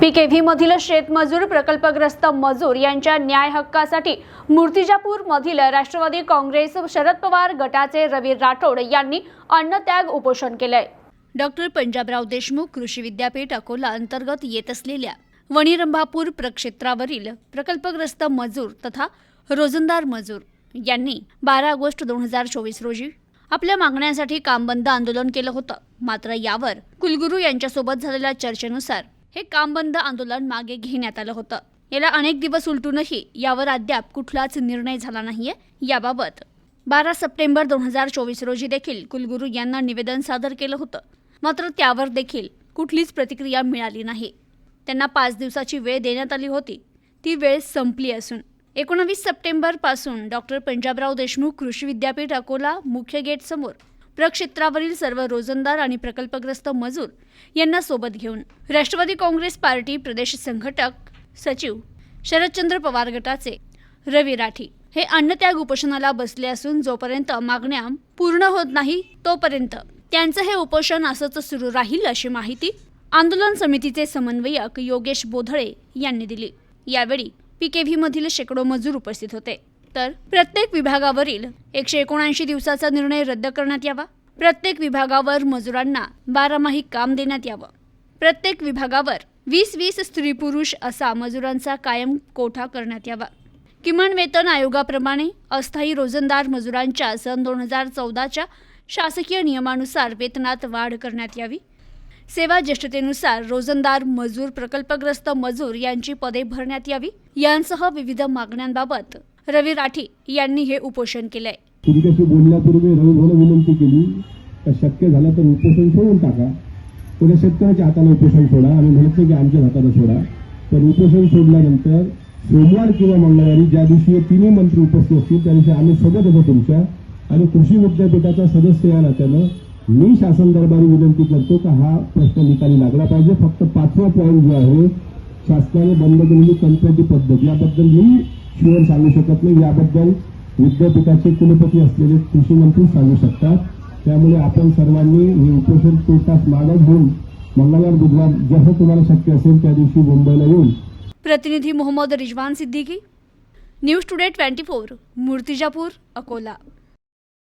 पीकेव्ही मधील शेतमजूर प्रकल्पग्रस्त मजूर यांच्या न्याय हक्कासाठी मूर्तिजापूर मधील राष्ट्रवादी काँग्रेस शरद पवार गटाचे रवी राठोड यांनी अन्नत्याग उपोषण केलंय. डॉक्टर पंजाबराव देशमुख कृषी विद्यापीठ अकोला अंतर्गत येत असलेल्या वणीरंभापूर प्रक्षेत्रावरील प्रकल्पग्रस्त मजूर तथा रोजंदार मजूर यांनी बारा ऑगस्ट दोन हजार चोवीस रोजी आपल्या मागण्यांसाठी काम बंद आंदोलन केलं होतं. मात्र यावर कुलगुरू यांच्यासोबत झालेल्या चर्चेनुसार हे काम बंद आंदोलन मागे घेण्यात आलं होतं. याला अनेक दिवस उलटूनही यावर अद्याप कुठलाच निर्णय झाला नाहीये याबाबत. बारा सप्टेंबर दोन हजार चोवीस रोजी देखील कुलगुरू यांना निवेदन सादर केलं होतं. मात्र त्यावर देखील कुठलीच प्रतिक्रिया मिळाली नाही. त्यांना पाच दिवसाची वेळ देण्यात आली होती. ती वेळ संपली असून. एकोणवीस सप्टेंबरपासून डॉक्टर पंजाबराव देशमुख कृषी विद्यापीठ अकोला मुख्य गेटसमोर प्रक्षेत्रावरील सर्व रोजंदार आणि प्रकल्पग्रस्त मजूर यांना सोबत घेऊन राष्ट्रवादी काँग्रेस पार्टी प्रदेश संघटक सचिव शरदचंद्र पवार गटाचे रवी राठी हे अन्नत्याग उपोषणाला बसले असून जोपर्यंत मागण्या पूर्ण होत नाही तोपर्यंत त्यांचं हे उपोषण असंच सुरू राहील अशी माहिती आंदोलन समितीचे समन्वयक योगेश बोधळे यांनी दिली. यावेळी पीकेव्ही मधील शेकडो मजूर उपस्थित होते. तर प्रत्येक विभागावरील एकशे एकोणऐंशी दिवसाचा निर्णय रद्द करण्यात यावा. प्रत्येक विभागावर मजुरांना बारामाही काम देण्यात यावं. प्रत्येक विभागावर वीस वीस स्त्री पुरुष असा मजुरांचा कायम कोठा करण्यात यावा. किमान वेतन आयोगाप्रमाणे अस्थायी रोजंदार मजुरांच्या सन दोन हजार चौदाच्या शासकीय नियमानुसार वेतनात वाढ करण्यात यावी. सेवा ज्येष्ठतेनुसार रोजंदार मजूर प्रकल्पग्रस्त मजूर यांची पदे भरण्यात यावी. यांसह विविध मागण्यांबाबत रवी राठी यांनी हे उपोषण केलंय. तुमच्याशी बोलण्यापूर्वी रविभाऊला विनंती केली तर शक्य झालं तर उपोषण सोडून टाका. पुढे शेतकऱ्याच्या हाताला उपोषण सोडा. आणि म्हणत की आमच्या हाताला सोडा. पण उपोषण सोडल्यानंतर सोमवार किंवा मंगळवारी ज्या दिवशी हे तिन्ही मंत्री उपस्थित असतील त्या दिवशी आम्ही सोबत होतो तुमच्या. आणि कृषी विद्यापीठाचा सदस्य या नात्यानं मी शासन दरबारी विनंती करतो का हा प्रश्न निकाली लागला पाहिजे. फक्त पाचवा पॉईंट जो आहे शासनाने बंद केलेली कंत्राटी पद्धत. याबद्दल मी शिवण सांगू शकत नाही. याबद्दल विद्यापीठाचे कुलपती असलेले कृषी मंत्री सांगू शकतात. त्यामुळे आपण सर्वांनी हे उपोषण तो तास घेऊन मंगळवार बुधवार जसं तुम्हाला शक्य असेल त्या दिवशी मुंबईला येऊन. प्रतिनिधी Mohammad Rizwan Siddiqui News Today twenty four Murtizapur Akola.